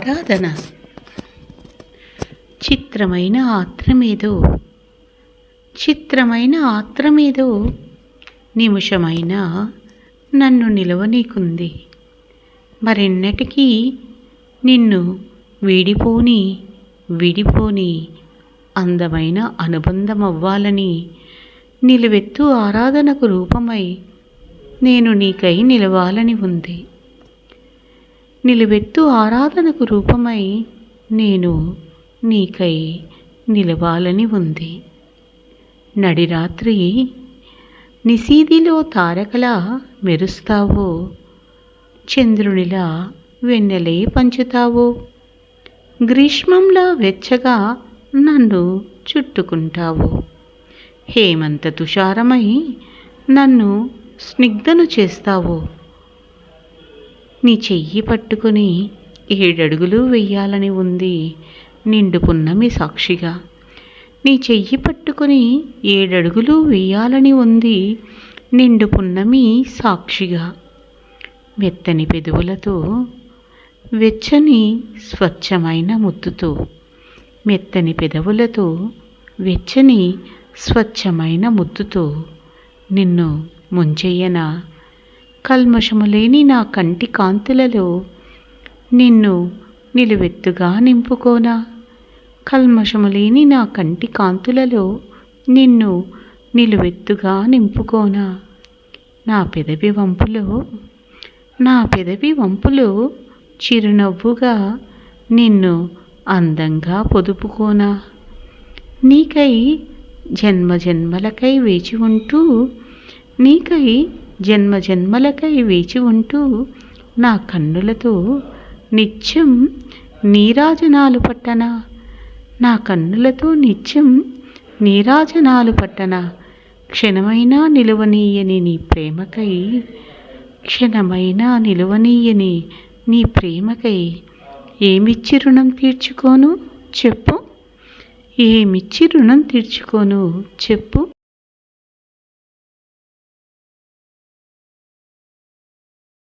ఆరాధన. చిత్రమైన ఆత్రమేదో. చిత్రమైన ఆత్రమేదో. నిమిషమైన నన్ను నిలవనీకుంది మరెన్నటికీ నిన్ను వీడిపోని విడిపోని అందమైన అనుబంధం అవ్వాలని నిలువెత్తు ఆరాధనకు రూపమై నేను నీకై నిలవాలని ఉంది. నిలబెత్తు ఆరాధనకు రూపమై నేను నీకై నిలవాలని ఉంది. నడిరాత్రి నిశీదిలో తారకలా మెరుస్తావో చంద్రునిలా వెన్నెలే పంచుతావో గ్రీష్మంలా వెచ్చగా నన్ను చుట్టుకుంటావు. హేమంత తుషారమై నన్ను స్నిగ్ధను చేస్తావు. నీ చెయ్యి పట్టుకుని ఏడడుగులు వెయ్యాలని ఉంది నిండు పున్నమి సాక్షిగా నీ చెయ్యి పట్టుకుని ఏడడుగులు వెయ్యాలని ఉంది నిండు పున్నమి సాక్షిగా మెత్తని పెదవులతో వెచ్చని స్వచ్ఛమైన ముద్దుతో. మెత్తని పెదవులతో వెచ్చని స్వచ్ఛమైన ముద్దుతో. నిన్ను ముంచెయ్యనా కల్మషము లేని నా కంటి కాంతులలో నిన్ను నిలువెత్తుగా నింపుకోనా? కల్మషము లేని నా కంటి కాంతులలో నిన్ను నిలువెత్తుగా నింపుకోనా? నా పెదవి వంపులో నా పెదవి వంపులో చిరునవ్వుగా నిన్ను అందంగా పొదుపుకోనా? నీకై జన్మ జన్మలకై వేచి ఉంటూ నీకై జన్మ జన్మలకై వేచి ఉంటూ నా కన్నులతో నిత్యం నీరాజనాలు పట్టనా? నా కన్నులతో నిత్యం నీరాజనాలు పట్టనా? క్షణమైనా నిలువనీయని నీ ప్రేమకై క్షణమైనా నిలువనీయని నీ ప్రేమకై ఏమిచ్చి రుణం తీర్చుకోను చెప్పు? ఏమిచ్చి రుణం తీర్చుకోను చెప్పు?